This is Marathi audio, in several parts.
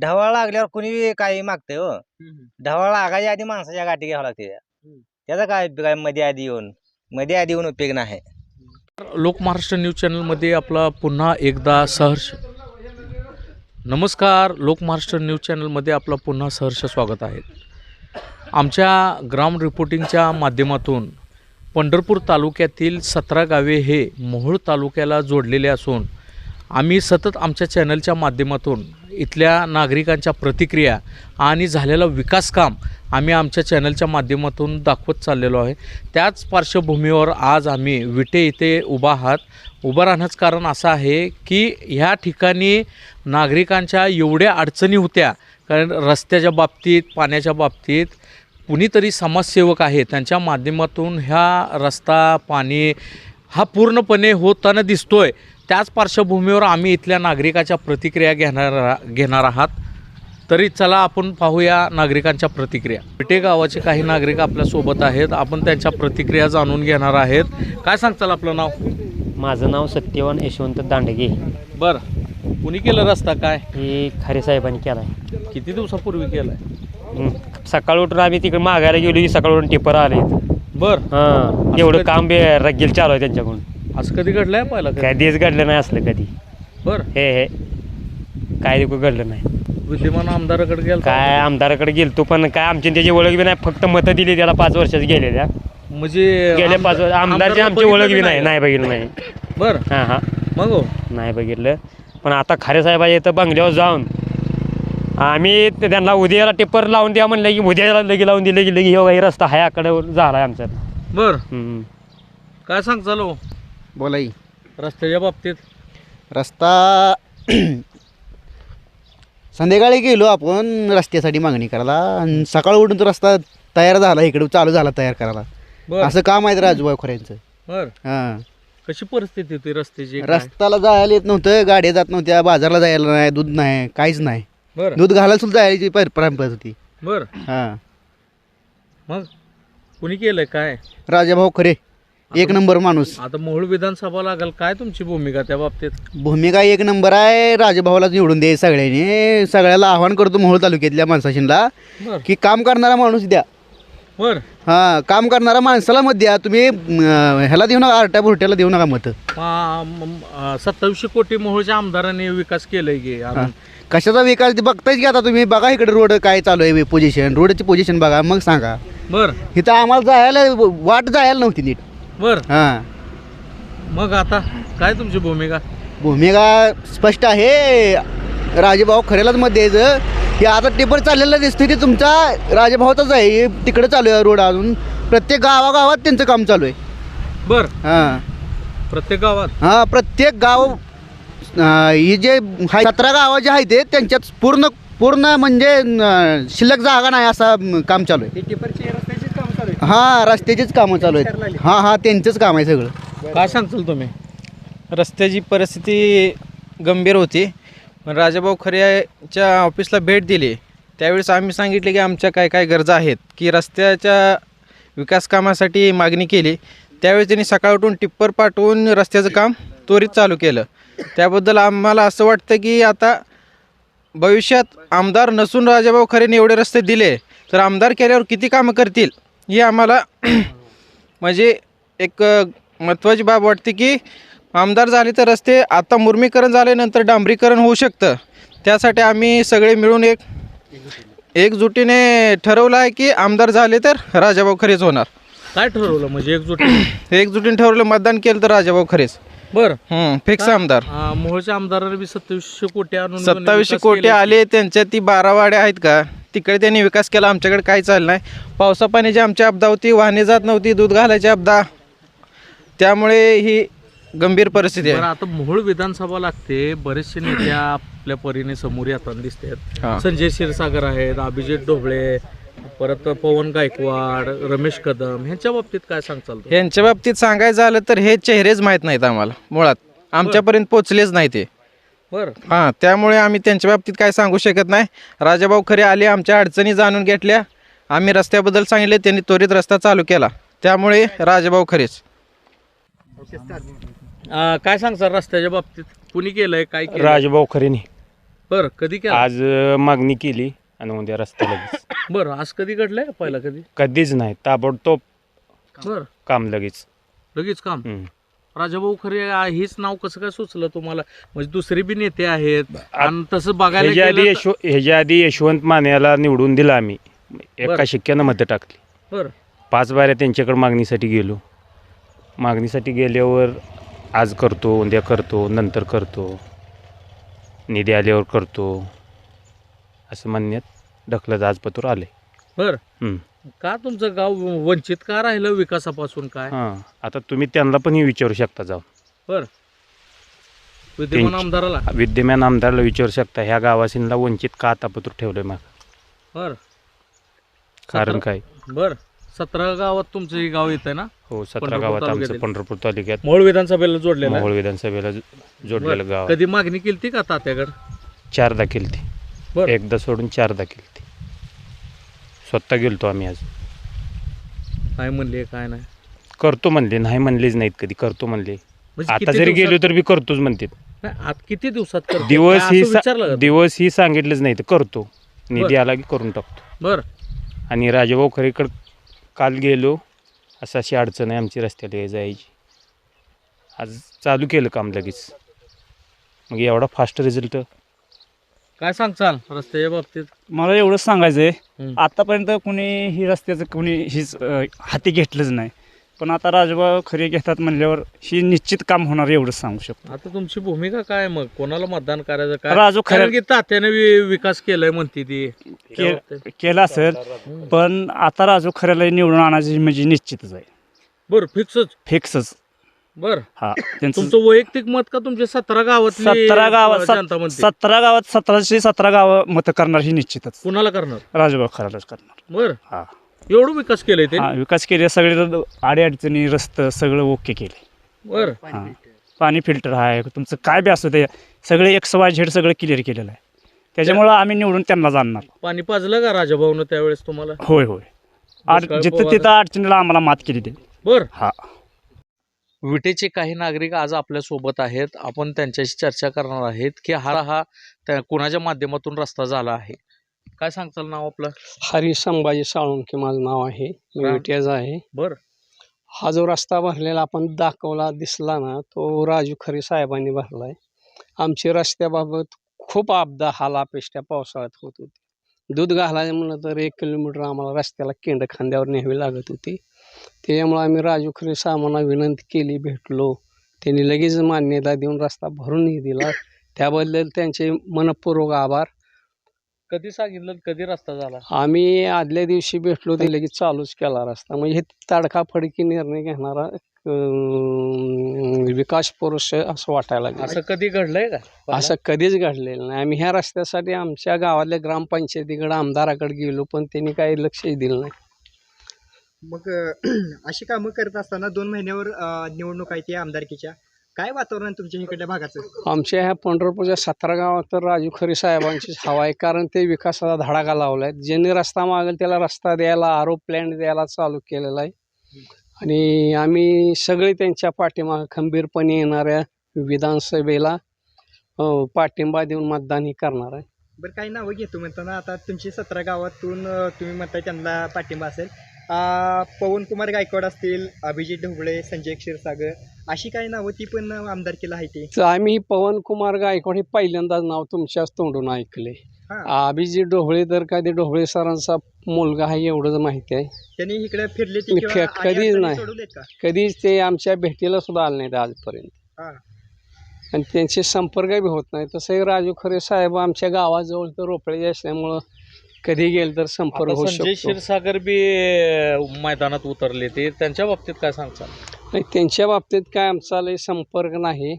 ढवाळ लागल्यावर कुणी काही मागतंय हो. ढवाळ लागायच्या आधी माणसाच्या गाठी घ्यावं लागते त्याचा काय उपयोग आहे मध्ये आधी येऊन मध्ये आधी येऊन उपयोग नाही. लोक महाराष्ट्र न्यूज चॅनलमध्ये आपला पुन्हा एकदा सहर्ष. नमस्कार लोक महाराष्ट्र न्यूज चॅनलमध्ये आपलं पुन्हा सहर्ष स्वागत आहे. आमच्या ग्राउंड रिपोर्टिंगच्या माध्यमातून पंढरपूर तालुक्यातील सतरा गावे हे मोहोळ तालुक्याला जोडलेले असून आम्ही सतत आमच्या चॅनलच्या माध्यमातून इथल्या नागरिकांच्या प्रतिक्रिया आणि झालेलं विकासकाम आम्ही आमच्या चॅनलच्या माध्यमातून दाखवत चाललेलो आहे. त्याच पार्श्वभूमीवर आज आम्ही विटे इथे उभा आहात. उभं राहण्याचं कारण असं आहे की ह्या ठिकाणी नागरिकांच्या एवढ्या अडचणी होत्या. कारण रस्त्याच्या बाबतीत पाण्याच्या बाबतीत कुणीतरी समाजसेवक आहे. त्यांच्या माध्यमातून ह्या रस्ता पाणी हा पूर्णपणे होताना दिसतोय. त्याच पार्श्वभूमीवर आम्ही इथल्या नागरिकाच्या प्रतिक्रिया घेणार घेणार आहात. तरी चला आपण पाहूया नागरिकांच्या प्रतिक्रिया. पेटे गावाचे काही नागरिक आपल्यासोबत आहेत. आपण त्यांच्या प्रतिक्रिया जाणून घेणार आहेत. काय सांगताल आपलं नाव? माझं नाव सत्यवान यशवंत दांडगे. बरं. कुणी केलं रस्ता? काय? हे खरे साहेबांनी केला आहे किती दिवसापूर्वी केलाय? सकाळ उठून आम्ही तिकडे मागायला गेलो की सकाळ उठून टिपर आले बर. हां. एवढं काम बे रगेल चालू आहे त्यांच्याकडून. असं कधी घडलंय पहिला काय देश घडलं नाही असलं कधी. बर. हे हे. काय देखू घडलं नाही. विद्यमान आमदाराकडे गेला काय आमदाराकडे गेलतो पण काय आमची त्याची ओळख बी नाही फक्त मतं दिली त्याला पाच वर्षाची गेलेल्या. म्हणजे गेल्या पाच वर्ष आमदारची आमची ओळख बी नाही नाही. बघितलं नाही. बर. हां हां. मग हो. नाही बघितलं. पण आता खरे साहेबाच्या इथं बंगल्यावर जाऊन आम्ही ते त्यांना उद्याला टिप्पर लावून द्या म्हणलं की उद्याला लगी लावून दिलं की लगी हो रस्ता आहे आकडे झाला आहे आमचा. बर. हम्म. काय सांग चालू बोलाई रस्त्याच्या बाबतीत. रस्ता संध्याकाळी गेलो आपण रस्त्यासाठी मागणी करायला. आणि सकाळ उठून तो रस्ता तयार झाला इकडे चालू झाला तयार करायला. बर. असं काम आहे राजूभाई खोऱ्यांचं. बर. हां. कशी परिस्थिती होती रस्त्याची? रस्त्याला जायला येत नव्हतं गाड्या जात नव्हत्या बाजारला जायला नाही दूध नाही काहीच नाही. बर. दूध घालायला सुद्धा जायची पर- परंपरा होती. बर. हां. मग? कुणी केलंय? काय? राजाभाऊ खरे. एक नंबर माणूस. आता मोहोळ विधानसभा लागल. काय तुमची भूमिका त्या बाबतीत? भूमिका एक नंबर आहे. राजाभाऊला निवडून दे सगळ्यांनी. सगळ्याला आव्हान करतो मोहोळ तालुक्यातल्या माणसाशींना बर. की काम करणारा माणूस द्या. बर. हां काम करणारा माणसाला मत द्या. तुम्ही अं, ह्याला देऊ नका आरट्या बुरट्याला देऊ नका मत. सत्तावीसशे कोटी मोहोळच्या आमदारांनी विकास केलाय की. कशाचा विकास ते बघतायच की आता तुम्ही बघा इकडे रोड काय चालू आहे पोझिशन रोडची पोझिशन बघा मग सांगा. बर. इथं आम्हाला जायला वाट जायला नव्हती नीट. बर. हां. मग आता काय तुमची भूमिका? भूमिका स्पष्ट आहे. राजेभाऊ खऱ्यालाच मत द्यायचं की आता टिपर चाललेलं दिसतं ते तुमचा राजेभाऊचाच आहे. तिकडे चालू आहे रोड अजून. प्रत्येक गावागावात त्यांचं काम चालू आहे. बर. हां. प्रत्येक गावात? हां प्रत्येक गाव अं, ही जे हाय सतरा गावं जे आहेत ते त्यांच्यात पूर्ण पूर्ण म्हणजे अं, शिल्लक जागा नाही असा अं, काम चालू आहे. हां रस्त्याचीच कामं चालू आहेत. हां हां त्यांचंच काम आहे सगळं. काय सांगताल तुम्ही? रस्त्याची परिस्थिती गंभीर होती पण राजाभाऊ खऱ्याच्या ऑफिसला भेट दिली. त्यावेळेस आम्ही सांगितले की आमच्या काय काय गरजा आहेत की रस्त्याच्या विकास कामासाठी मागणी केली. त्यावेळेस त्यांनी सकाळ उठून टिप्पर पाठवून रस्त्याचं काम त्वरित चालू केलं. त्याबद्दल आम्हाला असं वाटतं की आता भविष्यात आमदार नसून राजाभाऊ खरेने एवढे रस्ते दिले तर आमदार केल्यावर किती कामं करतील? ही आम्हाला म्हणजे एक महत्त्वाची बाब वाटते की आमदार झाले तर रस्ते आता मुर्मीकरण झाल्यानंतर डांबरीकरण होऊ शकतं. त्यासाठी आम्ही सगळे मिळून एक एकजुटीने ठरवलं आहे की आमदार झाले तर राजाभाऊ खरेच होणार. काय ठरवलं? म्हणजे एकजूट एकजुटीने ठरवलं मतदान केलं तर राजाभाऊ खरेच. बर. फिक्स आमदार. मोहोळच्या आमदारांनी सत्तावीसशे कोटी सत्तावीसशे कोटी. आले त्यांच्या ती बारा वाड्या आहेत का? तिकडे त्यांनी विकास केला आमच्याकडे काही चाललं नाही. पावसा पाण्याची आमची अपदा होती वाहने जात नव्हती दूध घालायची अपदा त्यामुळे ही गंभीर परिस्थिती बरं आहे आता मोहोळ विधानसभा लागते बरेचसे नेते आपल्या परीने समोर येताना दिसतात. हा. संजय क्षीरसागर आहेत अभिजित ढोबळे परत पवन गायकवाड रमेश कदम ह्यांच्या बाबतीत काय सांगचाल तुम्ही? यांच्या बाबतीत सांगायचं झालं तर हे चेहरेच माहीत नाहीत आम्हाला मुळात. आमच्यापर्यंत पोचलेच नाही ते. बरं. हां त्यामुळे आम्ही त्यांच्या बाबतीत काय सांगू शकत नाही. राजाभाऊ खरे आले आमच्या अडचणी जाणून घेतल्या. आम्ही रस्त्याबद्दल सांगितले त्यांनी त्वरित रस्ता चालू केला. त्यामुळे राजाभाऊ खरेच. अं, काय सांगचाल रस्त्याच्या बाबतीत? कुणी केलंय काय केलं राजभाऊ खरेने. बर कधी केला? आज अं, मागणी केली आणि उद्या रस्ता लगेच. बर आज कधी घडलंय पहिला कधी? कधीच नाही ताबडतोब बर. काम लगेच. लगेच काम? हम्म. राजाभाऊ खरे आ- हेच नाव कसं काय सुचलं तुम्हाला? म्हणजे दुसरे बी नेते आहेत आणि तसं बघायला ह्याच्या आधी गेलं यशव ह्याच्या आधी यशवंत मानेला निवडून दिलं आम्ही. एका बरं. शिक्क्यानं मतं टाकली. बरं. पाच बाऱ्या त्यांच्याकडे मागणीसाठी गेलो. मागणीसाठी गेल्यावर आज करतो उद्या करतो नंतर करतो. निधी आल्यावर करतो. असं म्हणण्यात ढकलत आज पत्र आले बर. का तुमचं गाव वंचित का राहिलं विकासापासून काय? हां आता तुम्ही त्यांना पण हे विचारू शकता जाऊन विद्यमान त्यांची- आमदाराला? विद्यमान आमदारला विचारू शकता ह्या गावासीनला वंचित का आता पत्र ठेवलंय मग? बर. कारण काय? बर. सतरा गावात तुमचं हे गाव येत आहे ना? हो सतरा पंढरपूर गावात आमचं तालुक्यातील. पंढरपूर तालुक्यात. मोहोळ विधानसभेला जोडलेलं मोहोळ आहे. विधानसभेला जो- बरं. जोडलेलं गाव. कधी मागणी केली का तात्याकडे? चारदा केलती. बर. एकदा सोडून चारदा केलती. स्वतः गेलतो आम्ही आज. काय म्हणले काय नाही. करतो म्हणले नाही म्हणलेच नाहीत कधी करतो म्हणले. म्हणजे आता किती जरी दिवसात- गेलो तर मी करतोच म्हणते नाही, आत किती दिवसात करते? दिवस काय ही असं विचारलं सा- का? दिवस ही सांगितलंच नाही तर करतो. निधी बरं. आला की करून टाकतो. बर. आणि राजाभाऊ खरेकडं काल गेलो असं अशी अडचण आहे आमची रस्त्याला ये जायची. आज चालू केलं काम लगेच. मग एवढा फास्ट रिझल्ट काय सांगचाल रस्त्याच्या बाबतीत? मला एवढंच सांगायचं आहे. आतापर्यंत कुणी ही रस्त्याचं कुणी हीच अं, हाती घेतलंच नाही. पण आता राजभाऊ खरे घेतात म्हणल्यावर ही निश्चित काम होणार एवढंच सांगू शकतो. आता तुमची भूमिका काय मग? कोणाला मतदान करायचं काय? राजू कारण खरे की तात्याने वि- विकास केलाय म्हणते ती. त्या के- बाबतीत. केला असेल हम्म. पण आता राजू खऱ्याला निवडून आणायची म्हणजे निश्चितच आहे. बर फिक्सच फिक्सच बर. हा त्यांचं तुमचं वैयक्तिक मत का तुमच्या सतरा गावातली सतरा गावात जनता म्हणते सतरा गावात सतराशे सतरा गावं मतं करणार ही निश्चितच. कुणाला करणार? राजभाऊ खऱ्यालाच करणार. बर. हा. एवढं विकास केलाय ते? हा विकास केले सगळे अडीअडचणी रस्ते सगळं ओके केले. बर. हां. पाणी फिल्टर आहे तुमचं काय बी असू दे सगळे एक्स वाय झेड सगळं क्लिअर केलेलं आहे. त्याच्यामुळं आम्ही निवडून त्यांना जाणणार. पाणी पाजलं का राजाभाऊनं त्यावेळेस तुम्हाला? होय होय. आड दुष्काळ जिथं तिथं अडचणीला आम्हाला मात केली ते बर. हा. विटेचे काही नागरिक आज आपल्यासोबत आहेत. आपण त्यांच्याशी चर्चा करणार आहेत की हा हा त्या कुणाच्या माध्यमातून रस्ता झाला आहे. काय सांगताल नाव आपलं? हरी संभाजी साळुंके माझं नाव आहे. मी. विट्याचा आहे. बर. हा जो रस्ता भरलेला आपण दाखवला दिसला ना तो राजू खरे साहेबांनी भरलाय. आमची रस्त्याबाबत खूप आपदा हालापेष्ट्या पावसाळ्यात होत होती. दूध घालायचं म्हणलं तर एक किलोमीटर आम्हाला रस्त्याला केंड खांद्यावर न्यावी लागत होती. त्याच्यामुळे आम्ही राजू खरे साहेबांना विनंती केली भेटलो. त्यांनी लगेच मान्यता देऊन रस्ता भरूनही दिला. त्याबद्दल त्यांचे मनपूर्वक आभार. कधी सांगितलं कधी रस्ता झाला? आम्ही आदल्या दिवशी भेटलो ते लगेच चालूच केला रस्ता. म्हणजे हे तडकाफडकी निर्णय घेणारा अं, विकास पुरुष आहे असं वाटायला लागलं. असं कधी घडलंय का? असं कधीच घडलेलं नाही. आम्ही ह्या रस्त्यासाठी आमच्या गावातल्या ग्रामपंचायतीकडे आमदाराकडे गेलो पण त्यांनी काही लक्षही दिलं नाही. मग अशी कामं करत असताना दोन महिन्यावर अ, निवडणूक आहे ती आमदारकीच्या. काय वातावरण आहे तुमच्या इकडल्या भागाचं? आमच्या ह्या पंढरपूरच्या सतरा गावात तर राजू खरे साहेबांचीच हवा आहे कारण ते विकासाचा धडाका लावला आहे ज्यांनी रस्ता मागेल त्याला रस्ता द्यायला आरोप प्लॅन द्यायला चालू केलेला आहे. आणि आम्ही सगळे त्यांच्या पाठीमागे खंबीरपणे येणाऱ्या विधानसभेला अ, पाठिंबा देऊन मतदानही करणार आहे. बरं काही नावं घेतो म्हणताना आता तुमची सतरा गावातून अ, तुम्ही म्हणताय त्यांना पाठिंबा असेल. पवनकुमार गायकवाड असतील अभिजित ढोबळे संजय क्षीरसागर अशी काही नावं ती पण आमदारकीला आहे ती. आम्ही पवनकुमार गायकवाड हे पहिल्यांदाच नाव तुमच्याच तोंडून ऐकले हा. अभिजित ढोबळे तर काय ते ढोबळे सरांचा मुलगा आहे एवढंच माहिती आहे. त्यांनी इकडे फिरले ते किंवा क- कधीच नाही. सोडवलेत का? कधीच ते आमच्या भेटीला सुद्धा आले नाहीत आजपर्यंत. हा. आणि त्यांचे संपर्क बी होत नाही. तसंही राजू खरे साहेब आमच्या गावाजवळ तर रोपळे असल्यामुळं कधी गेलं तर संपर्क आता होऊ संजय शकतो. क्षीरसागर बी अं, मैदानात उतरले ते. त्यांच्या बाबतीत काय सांगताल? नाही त्यांच्या बाबतीत काय आमचा लय संपर्क नाही.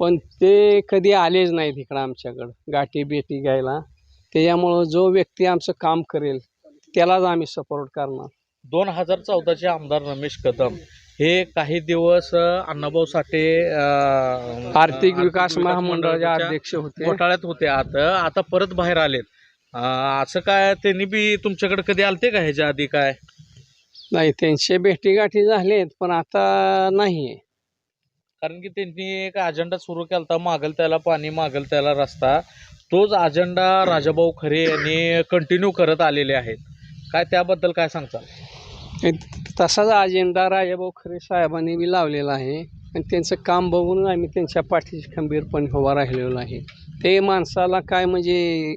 पण ते कधी आलेच नाहीत इकडं आमच्याकडं. गाठी बेटी घ्यायला. त्याच्यामुळं जो व्यक्ती आमचं काम करेल त्यालाच आम्ही सपोर्ट करणार. दोन हजार चौदाचे आमदार रमेश कदम हे काही दिवस अं, अण्णाभाऊ साठे अं, आर्थिक विकास महामंडळाचे अध्यक्ष होते. घोटाळ्यात होते. आता आता परत बाहेर आलेत. असं काय त्यांनी बी तुमच्याकडे कधी आलते का ह्याच्या आधी काय? नाही त्यांचे भेटीगाठी झालेत पण आता नाही. कारण की त्यांनी एक अजेंडा सुरू केला होता मागल त्याला पाणी मागल त्याला रस्ता. तोच अजेंडा राजाभाऊ खरे यांनी कंटिन्यू करत आलेले आहेत. काय त्याबद्दल काय सांगता? तसाच अजेंडा राजाभाऊ खरे साहेबांनी बी लावलेला आहे. आणि त्यांचं काम बघून आम्ही त्यांच्या पाठीशी खंबीरपणे उभा राहिलेलो आहे. ते माणसाला काय म्हणजे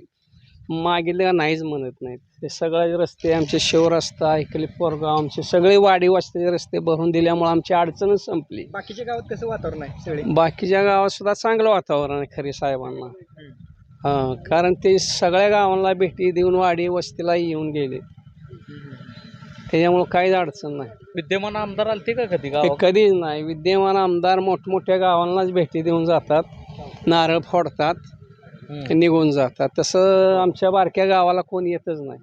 मागितलं नाहीच म्हणत नाहीत. ते सगळे रस्ते आमचे शिवरस्ता ऐकले पोरगाव आमचे सगळे वाडी वस्तीचे रस्ते भरून दिल्यामुळे आमची अडचणच संपली. बाकीच्या गावात कसं वातावरण आहे सगळे? बाकीच्या गावात सुद्धा चांगलं वातावरण आहे खरे साहेबांना. हां कारण ते सगळ्या गावांना भेटी देऊन वाडी वस्तीला येऊन गेले. त्याच्यामुळं काहीच अडचण नाही. विद्यमान आमदार आलते का कधी ते गावात कधीच नाही. विद्यमान आमदार मोठमोठ्या गावांनाच भेटी देऊन जातात. नारळ फोडतात. निघून जातात. तसं आमच्या बारक्या गावाला कोण येतच नाही.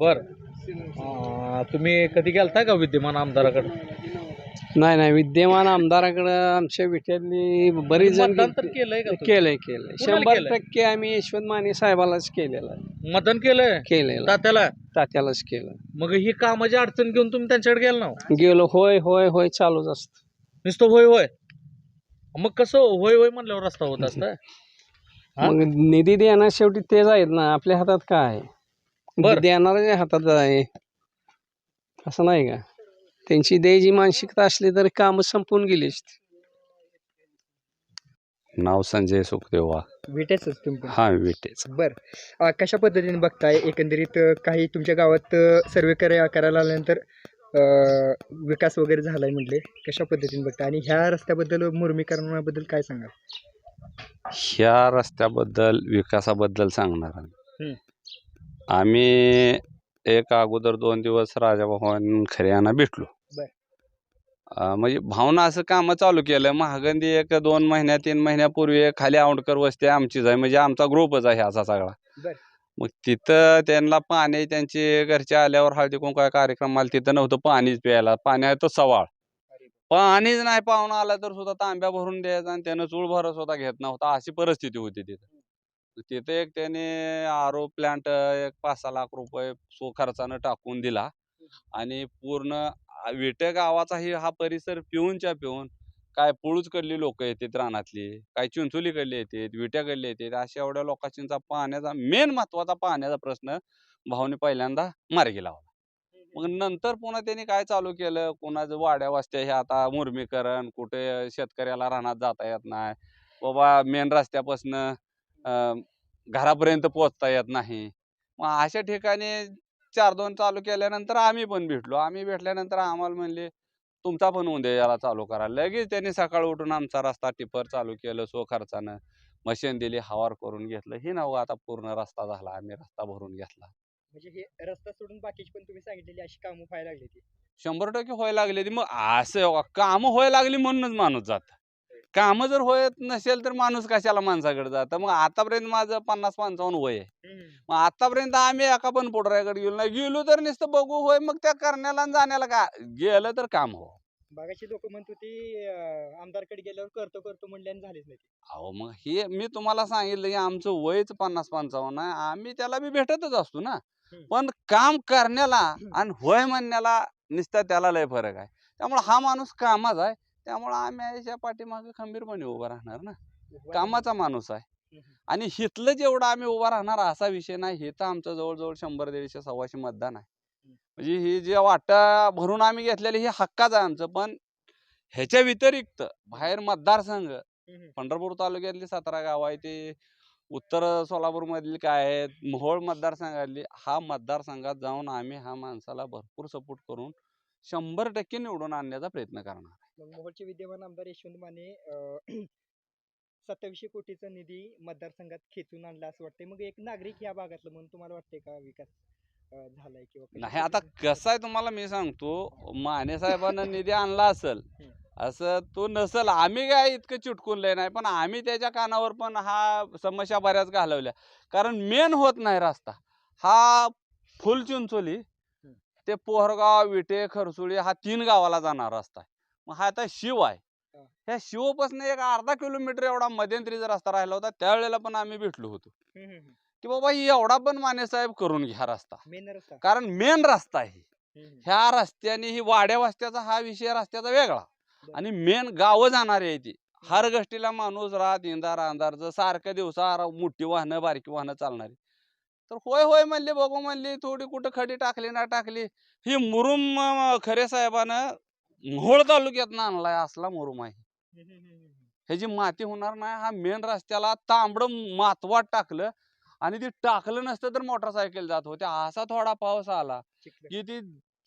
बर. अं, तुम्ही कधी गेलताय का विद्यमान आमदाराकडे? नाही नाही. विद्यमान आमदाराकडं आमच्या विट्यातली बरीच जण मतदान तर गेलती. केलंय का तुम्ही? केलंय केलंय. कुणाला शंभर केलंय? टक्के आम्ही यशवंत माने साहेबालाच केलेलं आहे. मतदान केलंय? केलेलं. तात्याला? तात्यालाच केलं. मग ही कामाची अडचण घेऊन तुम्ही त्यांच्याकडे गेला ना गेलो. होय होय होय चालूच असत. नुसतं होय होय. मग कसं होय होय म्हणल्यावर रस्ता होत असतं? हा? मग निधी देणार शेवटी तेच आहेत ना आपल्या हातात काय? बरं. हातात आहे असं नाही का? त्यांची द्यायची मानसिकता असली तर कामं संपून गेली असती. नाव संजय सुखदेव. वाघ पण. हा विटेच. बर. अं, कशा पद्धतीने बघताय? एकंदरीत अं, काही तुमच्या गावात सर्वे करा करायला आल्यानंतर अं, विकास वगैरे झालाय म्हटले कशा पद्धतीने बघताय? आणि ह्या रस्त्याबद्दल मुर्मीकरणाबद्दल काय सांगाल? ह्या रस्त्याबद्दल विकासाबद्दल सांगणार हम्म. आहे आम्ही एक अगोदर दोन दिवस राजाभवन खरे यांना भेटलो. बर. अं, म्हणजे भावना असं कामं चालू केलं. महागंदी एक दोन महिन्या तीन महिन्यापूर्वी खाली औंडकर वस्ती आमचीच आहे. म्हणजे आमचा ग्रुपच आहे असा सगळा. बर. मग तिथं त्यांना पाणी त्यांचे घरचे आल्यावर हळदी कुंकू कार्यक्रम आला. तिथं नव्हतं पाणीच प्यायला. पाणी आहे तो सवाळ पाणीच नाही पाहुणा आला तर सुद्धा तांब्या भरून द्यायचा आणि त्यानं चूळ भरत सुद्धा घेत नव्हता. अशी परिस्थिती होती तिथं. तिथे एक त्याने आरो प्लांट एक पाच सहा लाख रुपये सो खर्चानं टाकून दिला आणि पूर्ण विटे गावाचाही हा परिसर पिऊनच्या पिऊन काय पुळूचकडली लोक येतात रानातली काय चिंचोलीकडली येतात विट्याकडली येतात अशा एवढ्या लोकांचा पाण्याचा मेन महत्त्वाचा पाण्याचा प्रश्न भाऊने पहिल्यांदा मार्गी लावला. मग नंतर पुन्हा त्यांनी काय चालू केलं? कोणाचं वाड्या वस्त्या हे आता मुरमीकरण कुठे शेतकऱ्याला रानात जाता येत नाही. बाबा मेन रस्त्यापासनं घरापर्यंत पोचता येत नाही. मग अशा ठिकाणी चार दोन चालू केल्यानंतर आम्ही पण भेटलो. आम्ही भेटल्यानंतर आम्हाला म्हणले तुमचा पण उद्या याला चालू करा. लगेच त्यांनी सकाळ उठून आमचा रस्ता टिपर चालू केलं सो खर्चानं मशीन दिली हवार करून घेतलं. हे नव आता पूर्ण रस्ता झाला. आम्ही रस्ता भरून घेतला. म्हणजे हे रस्ता सोडून बाकीची पण तुम्ही सांगितलेली अशी कामं व्हायला लागली ती. शंभर टक्के व्हायला लागले ती. मग असं काम व्हायला लागली म्हणूनच माणूस जात. कामं जर होत नसेल तर माणूस कशाला माणसाकडे जातं? मग आतापर्यंत माझं पन्नास पंचावन्न वय आहे. मग आतापर्यंत आम्ही एका पण पोटऱ्याकडे गेलो नाही. गेलो तर नुसतं बघू होय मग त्या करण्याला आणि जाण्याला का? गेलं तर काम हो. बागाची लोक म्हणत होती अं, आमदारकडे गेल्यावर करतो करतो म्हणले आणि झालीच नाही ती. अहो मग हे मी तुम्हाला सांगितलं की आमचं वयच पन्नास पंचावन्न आहे. आम्ही त्याला बी भेटतच असतो ना. हम्म. पण काम करण्याला आणि होय म्हणण्याला नुसतं त्याला लय फरक आहे. त्यामुळे हा माणूस कामाचा आहे. त्यामुळे आम्ही याच्या पाठीमागे खंबीरपणे उभा राहणार ना. कामाचा माणूस आहे. हम्म. आणि हिथलं जेवढं आम्ही उभा राहणार असा विषय नाही. हे तर आमचं जवळजवळ शंभर दीडशे सव्वाशे मतदान आहे. म्हणजे ही जे वाटा भरून आम्ही घेतलेली हे हक्काचं आहे आमचं. पण ह्याच्या व्यतिरिक्त बाहेर मतदारसंघ. पंढरपूर तालुक्यातली सतरा गाव आहे ते उत्तर सोलापूर मधली काय आहेत मोहोळ मतदारसंघातली हा मतदारसंघात जाऊन आम्ही हा माणसाला भरपूर सपोर्ट करून शंभर टक्के निवडून आणण्याचा प्रयत्न करणार मग मोहोळचे विद्यमान आमदार यशवंत माने सत्तावीसशे कोटीचा निधी मतदारसंघात खेचून आणला असं वाटतंय. मग एक नागरिक या भागातलं म्हणून तुम्हाला वाटतंय का विकास? झालाय किंवा नाही आता कसं आहे तुम्हाला मी सांगतो माने साहेबांना निधी आणला असेल. असं तो नसल. आम्ही काय इतकं चिटकून लय नाही पण आम्ही त्याच्या कानावर पण हा समस्या बऱ्याच घालवल्या. कारण मेन होत नाही रस्ता. हा फुल चिंचोली ते पोहरगाव विटे खरसुळी हा तीन गावाला जाणार रस्ता आहे. मग हा आता शिव आहे. ह्या शिवपासून एक अर्धा किलोमीटर एवढा मध्यंतरीचा रस्ता राहिला होता त्यावेळेला पण आम्ही भेटलो होतो. की बाबा एवढा पण माने साहेब करून घ्या रस्ता. मेन रस्ता. कारण मेन रस्ता आहे. हम्म. ह्या रस्त्याने ही वाड्या वस्त्याचा हा विषय रस्त्याचा वेगळा. आणि मेन गावं जाणारी आहे ती. हर गोष्टीला माणूस रात इंदार अंधारचं सारखं दिवसा मोठी वाहनं बारकी वाहनं चालणारी तर होय होय म्हणली बघू म्हणली थोडी कुठं खडी टाकली ना टाकली. ही मुरुम अं, खरे साहेबानं मोहोळ तालुक्यात आणलाय असला मुरुम आहे. ह्याची माती होणार नाही. हा मेन रस्त्याला तांबडं मातवाट टाकलं. आणि ती टाकलं नसतं तर मोटरसायकल जात होते. असा थोडा पाऊस आला की ती.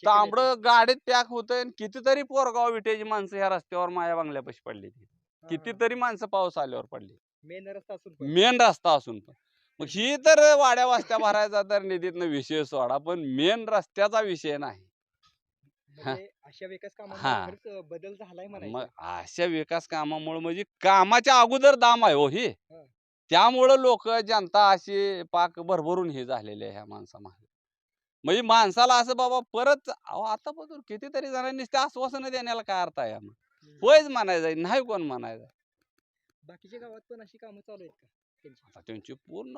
तांबडं गाडीत पॅक आणि कितीतरी पोरगाव विटेची माणसं ह्या रस्त्यावर माया बांगल्यापाशी पडली ती. कितीतरी माणसं पाऊस आल्यावर पडली. मेन रस्ता असून. मेन रस्ता असून पण. मग ही. तर वाड्या वास्त्या भरायचा तर निधीतनं विषय सोडा पण मेन रस्त्याचा विषय नाही. म्हणजे अशा विकास खरंच बदल झालाय मग अशा विकास कामामुळे म्हणजे कामाच्या अगोदर दाम आहे ही. हा. त्यामुळं लोक जनता अशी पाक भरभरून हे झालेले आहे ह्या माणसामागे. म्हणजे माणसाला असं बाबा परत अहो आतापासून कितीतरी जणांनी ते आश्वासन देण्याला काय अर्थ आहे? हम्म. होयच म्हणायचं नाही कोण म्हणायचं. बाकीच्या गावात पण अशी कामं चालू आहेत का त्यांची? आता त्यांची पूर्ण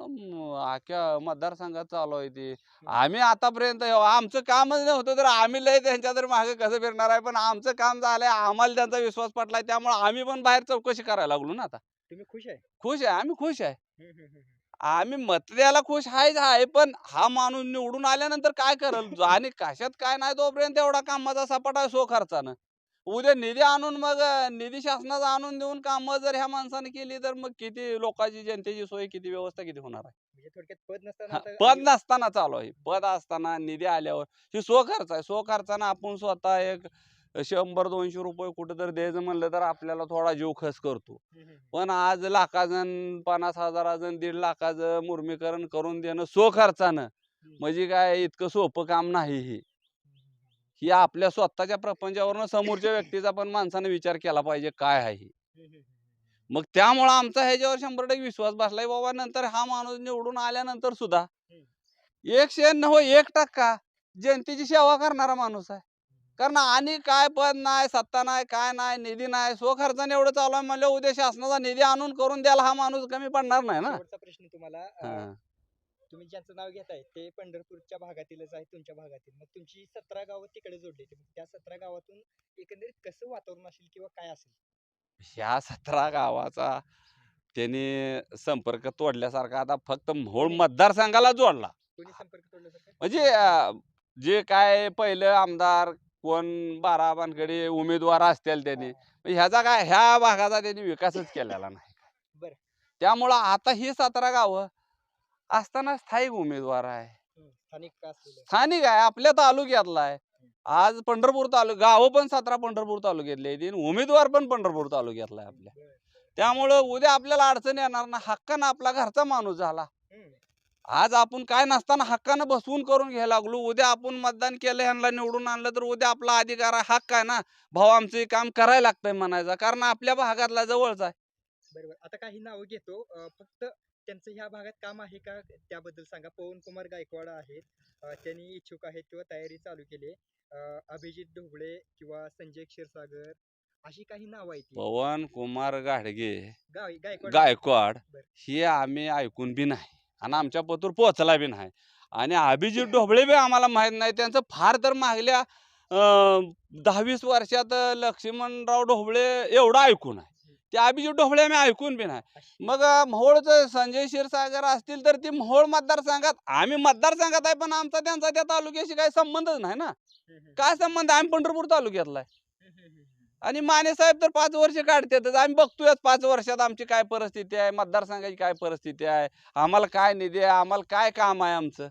अख्ख्या मतदारसंघात चालू आहे ती. आम्ही आतापर्यंत आमचं कामच नव्हतं तर आम्ही लय त्यांच्या तर मागे कसं फिरणार आहे? पण आमचं काम झालंय आम्हाला त्यांचा विश्वास पटलाय त्यामुळे आम्ही पण बाहेर चौकशी करायला लागलो ना आता. तुम्ही खुश आहे? खुश आहे आम्ही खुश आहे. आम्ही मत द्यायला खुश आहेच आहे पण हा माणूस निवडून आल्यानंतर काय करल? आणि कशात काय नाही तोपर्यंत एवढा कामाचा सपाटा आहे सो खर्चानं उद्या निधी आणून मग निधी शासनाचा आणून देऊन कामं जर ह्या माणसाने केली तर मग किती लोकांची जनतेची सोय किती व्यवस्था किती होणार आहे? म्हणजे पद नसताना चालू आहे. पद असताना निधी आल्यावर ही सो खर्च आहे. सो खर्चानं आपण स्वतः एक शंभर दोनशे रुपये कुठं तर द्यायचं म्हणलं तर आपल्याला थोडा जीव खर्च करतो. पण आज लाखाजण पन्नास हजाराजण दीड लाखाचं मुर्मीकरण करून देणं सो खर्चानं म्हणजे काय इतकं सोपं काम नाही ही. ही आपल्या स्वतःच्या प्रपंचावरनं समोरच्या व्यक्तीचा पण माणसाने विचार केला पाहिजे काय आहे. मग त्यामुळं आमचा ह्याच्यावर शंभर टक्के विश्वास बसलाय बाबा नंतर हा माणूस निवडून आल्यानंतर सुद्धा एकशे नव्वद एक टक्का जनतेची सेवा करणारा माणूस आहे. कारण आणि काय पद नाही सत्ता नाही काय नाही निधी नाही स्वखर्चाने एवढं चालू आहे म्हणलं उद्या शासनाचा निधी आणून करून द्यायला हा माणूस कमी पडणार नाही ना. शेवटचा प्रश्न तुम्हाला अं. तुम्ही ज्यांचं नाव घेताय ते पंढरपूरच्या भागातीलच आहे तुमच्या भागातील. मग तुमची सतरा गावं तिकडे जोडली मग त्या सतरा गावातून एकंदरीत कसं वातावरण असेल किंवा काय असेल? ह्या सतरा गावाचा त्यांनी संपर्क तोडल्यासारखा आता फक्त मोहोळ मतदारसंघाला जोडला. कोणी संपर्क तोडल्यासारखं? म्हणजे अं, जे काय पहिलं आमदार कोण बारा बानकडे उमेदवार असतील त्यांनी. म्हणजे ह्याचा काय ह्या भागाचा त्यांनी विकासच केलेला नाही. बरं. त्यामुळं आता ही सतरा गावं असताना स्थायिक उमेदवार आहे. स्थानिक आहे आपल्या तालुक्यातला आहे. आज पंढरपूर तालुका गावं पण सतरा पंढरपूर तालुक्यातले आहेत उमेदवार पण पंढरपूर तालुक्यातला आहे आपल्या. त्यामुळं उद्या आपल्याला अडचण येणार ना हक्कानं आपला घरचा माणूस झाला. आज आपण काय नसताना हक्कानं बसवून करून घ्यायला लागलो. उद्या आपण मतदान केलं ह्यांना निवडून आणलं तर उद्या आपला अधिकार आहे हक्क आहे ना. भाऊ आमचं हे काम करायला लागतंय म्हणायचा. कारण आपल्या भागातला जवळचा आहे. बरोबर. आता काही नावं घेतो. फक्त त्यांचं ह्या भागात काम आहे का? त्याबद्दल सांगा. पवन कुमार गायकवाड आहेत. त्यांनी इच्छुक आहेत किंवा तयारी चालू केली अभिजित ढोबळे किंवा संजय क्षीरसागर अशी काही नावं आहेत पवन कुमार गाडगे. गाय गायकवाड. गायकवाड. हे आम्ही ऐकून बी नाही. आणि आमच्या पतूर पोचला बी नाही. आणि अभिजित ढोबळे बी आम्हाला माहीत नाही. त्यांचं फार तर मागल्या दहावीस वर्षात लक्ष्मणराव ढोबळे एवढं ऐकून आहे ते अभिजित ढोबळे आम्ही ऐकून बी नाही. मग मोहोळचं संजय क्षीरसागर असतील तर ती मोहोळ मतदारसंघात आम्ही मतदारसंघात आहे पण आमचा त्यांचा त्या तालुक्याशी काही संबंधच नाही ना. काय संबंध? आम्ही पंढरपूर तालुक्यातला आहे. आणि माने साहेब तर पाच वर्ष काढतातच. आम्ही बघतोय पाच वर्षात आमची काय परिस्थिती आहे मतदारसंघाची काय परिस्थिती आहे आम्हाला काय निधी आहे आम्हाला काय काम आहे आमचं.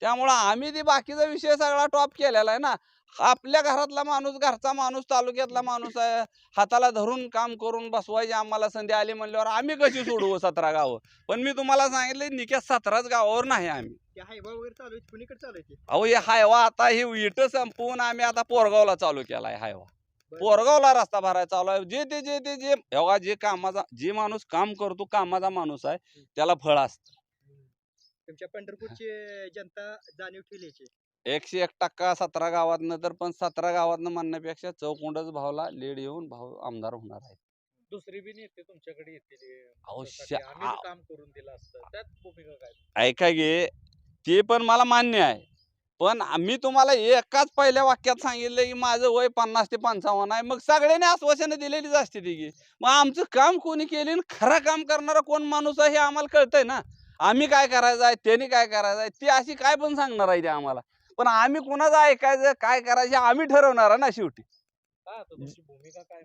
त्यामुळं आम्ही ती बाकीचा विषय सगळा टॉप केलेला आहे ना. आपल्या घरातला माणूस घरचा माणूस तालुक्यातला माणूस आहे हाताला धरून काम करून बसवायची आम्हाला संधी आली म्हणल्यावर आम्ही कशी सोडवू सतरा गावं? पण मी तुम्हाला सांगितलं निक्या सतराच गावावर नाही आम्ही. हायवा आहे आहे अहो हे हायवा आता ही विट संपवून आम्ही आता पोरगावला चालू केलाय हायवा. बरं. पोरगावला रस्ता भरायला चालू आहे. जे ते जे ते जे बघा जे कामाचा जे माणूस काम करतो कामाचा माणूस आहे त्याला फळ असतं. तुमच्या पंढरपूरची जनता जाणीव ठेवली याची एकशे एक टक्का सतरा गावातनं तर पण सतरा गावातनं म्हणण्यापेक्षा चौकोंडच भावला लीड येऊन भाऊ आमदार होणार आहे दुसरी बी नेते तुमच्याकडे येतील अहो, त्यासाठी शा- आम्ही आ- काम करून दिलं असतं. त्यात भूमिका काय? ऐका गे ते पण मला मान्य आहे. पण आम्ही तुम्हाला एकाच पहिल्या वाक्यात सांगितलं की माझं वय पन्नास ते पंचावन्न आहे. मग सगळ्यांनी आश्वासनं दिलेलीच असते ती की. मग आमचं काम कोणी केले खरं काम करणारा कोण माणूस आहे हे आम्हाला कळतंय ना. आम्ही काय करायचं आहे त्यांनी काय करायचं आहे ती अशी काय पण सांगणार आहे ते आम्हाला. पण आम्ही कुणाचं ऐकायचं काय करायचं आम्ही ठरवणार आहे ना शेवटी.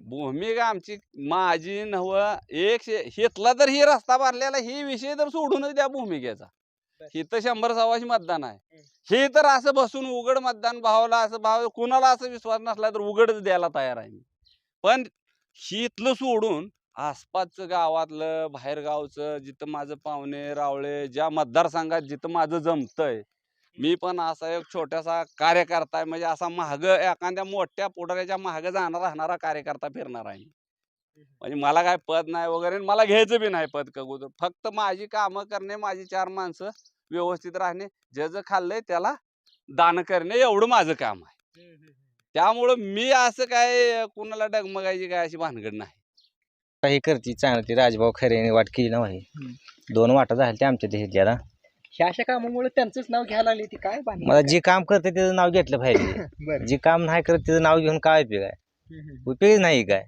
भूमिका आमची माझी नव एक शे- हितला तर ही रस्ता भरलेला ही विषय तर सोडूनच द्या भूमिकेचा. हिथं शंभर सव्वाशे मतदान आहे. हे. तर असं बसून उघड मतदान भावाला असं भाव कुणाला असं विश्वास नसला तर उघडच द्यायला तयार आहे मी. पण हितलं सोडून आसपासचं गावातलं बाहेर गावचं जिथं माझं पाहुणे रावळे ज्या मतदारसंघात जिथं माझं जमतंय मी पण असा एक छोटासा कार्यकर्ता आहे. म्हणजे असा महाग एखाद्या मोठ्या पुढाऱ्याच्या महाग जाणार राहणारा कार्यकर्ता फिरणार आहे. म्हणजे मला काय पद नाही वगैरे आणि मला घ्यायचं बी नाही पद कगोदर फक्त माझी कामं करणे माझी चार माणसं व्यवस्थित राहणे जे जे खाल्लंय त्याला दान करणे एवढं माझं काम आहे. त्यामुळं मी असं काय कुणाला डगमगायची काय अशी भानगड नाही. काही करते चांगली ती राजभाऊ खरे वाट केली ना भाई दोन वाटा झाल्या त्या आमच्या ह्याच्याला ह्या अशा कामामुळे त्यांचंच नाव घ्यायला लागले ती काय भानगड मला जे काम करते त्याचं नाव घेतलं पाहिजे. जे काम नाही करत त्याचं नाव घेऊन काय उपयोग आहे. उपयोग नाही काय?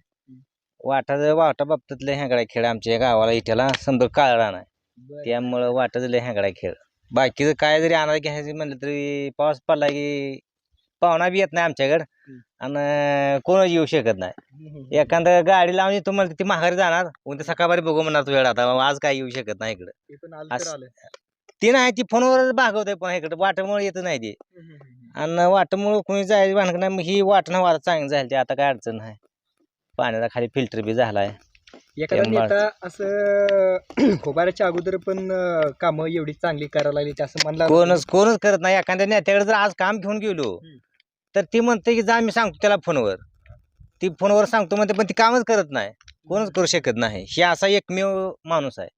वाटा वाटा बाबतीतलं ह्यागडा खेळ आमच्या गावाला इथ्याला समजा काळा नाही. बरं. त्यामुळं वाटत लय ह्यागडा खेळ. बाकीचं काय जरी आणायला घ्यायचं म्हणलं तरी पाऊस पडला की पाहुणा बी येत नाही आमच्याकडं. आणि कोणच येऊ शकत नाही. एखादं गाडी लावून येतो म्हणलं ती माघारी जाणार. उद्या सकाळी बघू म्हणणार तू वेळ आता. आज काय येऊ शकत नाही इकडं. ते नाही ती फोनवर भागवतंय पण इकडं. वाटामुळे येत नाही ते. आणि वाटामुळे कोणी जायचं भानगड नाही मग ही वाट ना वाटा चांगली झाली ती. आता काय अडचण नाही. पाण्याचा खाली फिल्टर बी झालाय. एखादा ते माळ- नेता असं उभाराच्या अगोदर पण अं, कामं एवढी चांगली करायला लागली असं म्हणलं कोणच कोणच करत नाही. एखाद्या नेत्याकडे जर आज काम घेऊन गेलो हम्म. तर ती म्हणते की जा मी सांगतो त्याला फोनवर. ती फोनवर सांगतो म्हणते पण ती कामच करत नाही. कोणच करू शकत नाही. हे असा एकमेव माणूस आहे.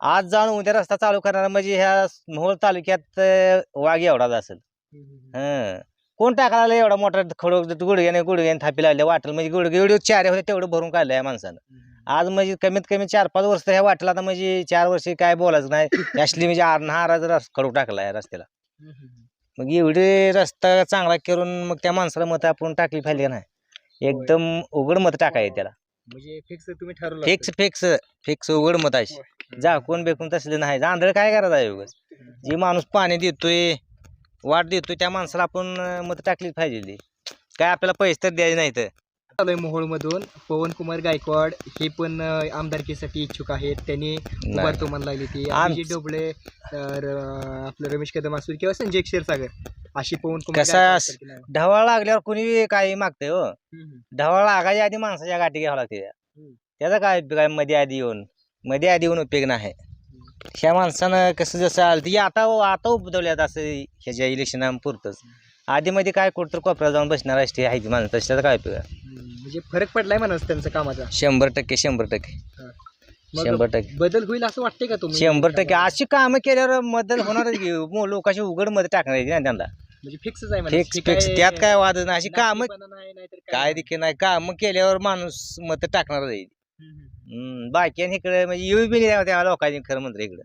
आज जाऊन उद्या रस्ता चालू करणार म्हणजे ह्या मोहोळ तालुक्यात अं, वाघ एवढाच असेल. हं. कोण टाकायला एवढा मोठा खडक गुडघ्याने गुडघ्याने थापी लागले. वाटेल म्हणजे गुडघे एवढे चार होते तेवढं भरून काढलं या माणसानं. आज म्हणजे कमीत कमी चार पाच वर्ष ह्या वाटेला आता म्हणजे चार वर्ष काय बोलायचं नाही. असली म्हणजे जर खडक टाकला या रस्त्याला. मग एवढे रस्ता चांगला करून मग त्या माणसाला मत आपण टाकली पाहिजे नाही एकदम उघड मत टाकायचे त्याला. म्हणजे फिक्स तुम्ही ठरवलं फिक्स फिक्स फिक्स उघड मत आहे झाकून बेकून तसलं नाही. आंधळ काय करायचं आहे उगाच? जे माणूस पाणी देतोय वाट देतोय त्या माणसाला आपण मत टाकलीच पाहिजे. काय आपल्याला पैसे तर द्यायचे नाही तर आलोय मधून पवन कुमार गायकवाड हे पण आमदारकीसाठी इच्छुक आहेत. त्यांनी उभारतो म्हणला लागली ती. अभिजित डोबळे तर आपलं रमेश कदम असू किंवा संजय क्षीरसागर अशी पवन कुमार कसं. ढवाळ लागल्यावर कोणी काही मागतंय हो. ढवाळ लागायच्या आधी माणसाच्या गाठी घ्यावं लागते. त्या. त्याचा काय आहे मध्ये आधी येऊन मध्ये आधी येऊन उपयोग नाही. ह्या माणसानं कसं जसं आलं ती आता आता उपदवल्यात असं ह्याच्या इलेक्शन पुरतच. आधी मध्ये काय कुठं कोपऱ्यात जाऊन बसणार असते आहे ती माणसं त्याचा काय उपयोग? आहे म्हणजे फरक पडलाय म्हणा त्यांचं कामाचा. शंभर टक्के शंभर टक्के. मग शंभर टक्के. बदल होईल असं वाटतंय का तुम्ही? शंभर टक्के. अशी कामं केल्यावर मदत मो- लोकांची उघडमध्ये टाकणार आहे ना त्यांना. म्हणजे फिक्सच आहे म्हणा. फिक्स हे फिक्स त्यात काय वाद नाही. अशी कामं नाटकीपणा नाही, नाहीतर काय. देखील नाही. कामं केल्यावर माणूस मत टाकणार आहे. हम्म, हम्म. हम्म, बाकी आणि इकडे म्हणजे येऊ बी नाही त्या लोकांनी खरं म्हणतं इकडं.